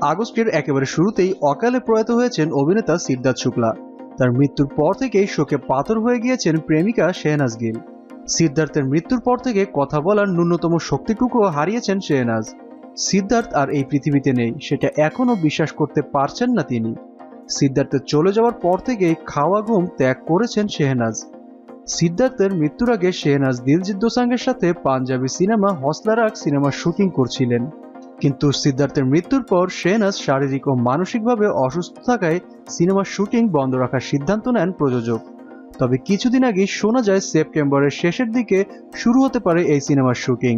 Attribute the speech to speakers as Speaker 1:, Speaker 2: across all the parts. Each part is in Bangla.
Speaker 1: আগস্টের একেবারে শুরুতেই অকালে প্রয়াত হয়েছেন অভিনেতা সিদ্ধার্থ শুক্লা। তার মৃত্যুর পর থেকেই শোকে পাথর হয়ে গিয়েছেন প্রেমিকা শেহনাজ গিল। সিদ্ধার্থের মৃত্যুর পর থেকে কথা বলার ন্যূনতম শক্তিটুকুও হারিয়েছেন শেহনাজ। সিদ্ধার্থ আর এই পৃথিবীতে নেই, সেটা এখনও বিশ্বাস করতে পারছেন না তিনি। সিদ্ধার্থের চলে যাওয়ার পর থেকেই খাওয়া ঘুম ত্যাগ করেছেন শেহনাজ। সিদ্ধার্থের মৃত্যুর আগে শেহনাজ দিলজিৎ দোসাঙ্গের সাথে পাঞ্জাবি সিনেমা হসলারাক সিনেমার শুটিং করছিলেন। কিন্তু সিদ্ধার্থের মৃত্যুর পর শেহনাজ শারীরিক ও মানসিকভাবে অসুস্থ থাকায় সিনেমার শুটিং বন্ধ রাখার সিদ্ধান্ত নেন প্রযোজক। তবে কিছুদিন আগে শোনা যায় সেপ্টেম্বরের শেষের দিকে শুরু হতে পারে এই সিনেমার শুটিং।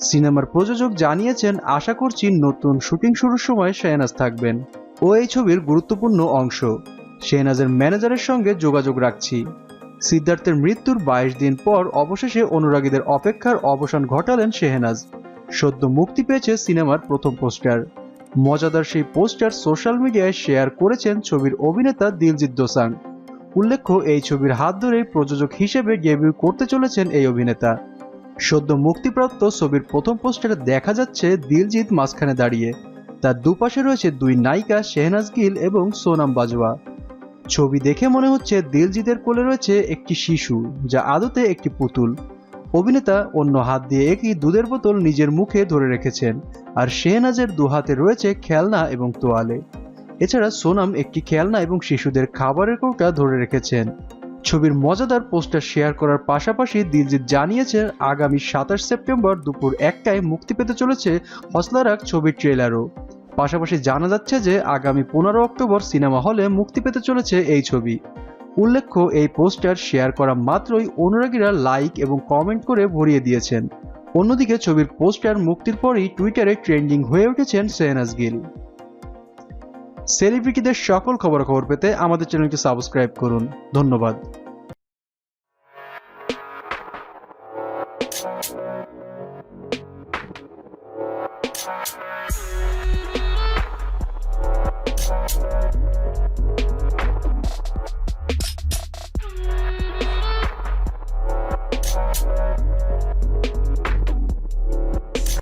Speaker 1: সিনেমার প্রযোজক জানিয়েছেন, আশা করছি নতুন শুটিং শুরুর সময় শেহনাজ থাকবেন। ও এই ছবির গুরুত্বপূর্ণ অংশ। শেহনাজের ম্যানেজারের সঙ্গে যোগাযোগ রাখছি। সিদ্ধার্থের মৃত্যুর বাইশ দিন পর অবশেষে অনুরাগীদের অপেক্ষার অবসান ঘটালেন শেহনাজ সদ্য মুক্তি পেয়েছে সিনেমার প্রথম পোস্টার। মজাদার সেই পোস্টার সোশ্যাল মিডিয়ায় শেয়ার করেছেন ছবির অভিনেতা দিলজিৎ দোসাং। উল্লেখ্য, এই ছবির হাত ধরেই প্রযোজক হিসেবে ডেবিউ করতে চলেছেন এই অভিনেতা। সদ্য মুক্তিপ্রাপ্ত ছবির প্রথম পোস্টারে দেখা যাচ্ছে দিলজিৎ মাঝখানে দাঁড়িয়ে। তার দুপাশে রয়েছে দুই নায়িকা শেহনাজ গিল এবং সোনাম বাজওয়া। ছবি দেখে মনে হচ্ছে দিলজিতের কোলে রয়েছে একটি শিশু, যা আদতে একটি পুতুল। অভিনেতা অন্য হাত দিয়ে একই দুধের বোতল নিজের মুখে ধরে রেখেছেন। আর শেহনাজের দু হাতে রয়েছে খেলনা এবং তোয়ালে। এছাড়া সোনাম একটি খেলনা এবং শিশুদের খাবারের কৌটা ধরে রেখেছেন। ছবির মজাদার পোস্টার শেয়ার করার পাশাপাশি দিলজিৎ জানিয়েছে আগামী সাতাশ সেপ্টেম্বর দুপুর একটায় মুক্তি পেতে চলেছে হসলারাক ছবির ট্রেলারও। পাশাপাশি জানা যাচ্ছে যে, আগামী পনেরো অক্টোবর সিনেমা হলে মুক্তি পেতে চলেছে এই ছবি। উল্লেখ্য, এই পোস্টার শেয়ার করা মাত্রই অনুরাগীরা লাইক এবং কমেন্ট করে ভরিয়ে দিয়েছেন। অন্যদিকে ছবির পোস্টার মুক্তির পরই টুইটারে ট্রেন্ডিং হয়ে উঠেছেন সেহনাজ গিল সেলিব্রিটিদের সকল খবরাখবর পেতে আমাদের চ্যানেলটি সাবস্ক্রাইব করুন। ধন্যবাদ। Thank you.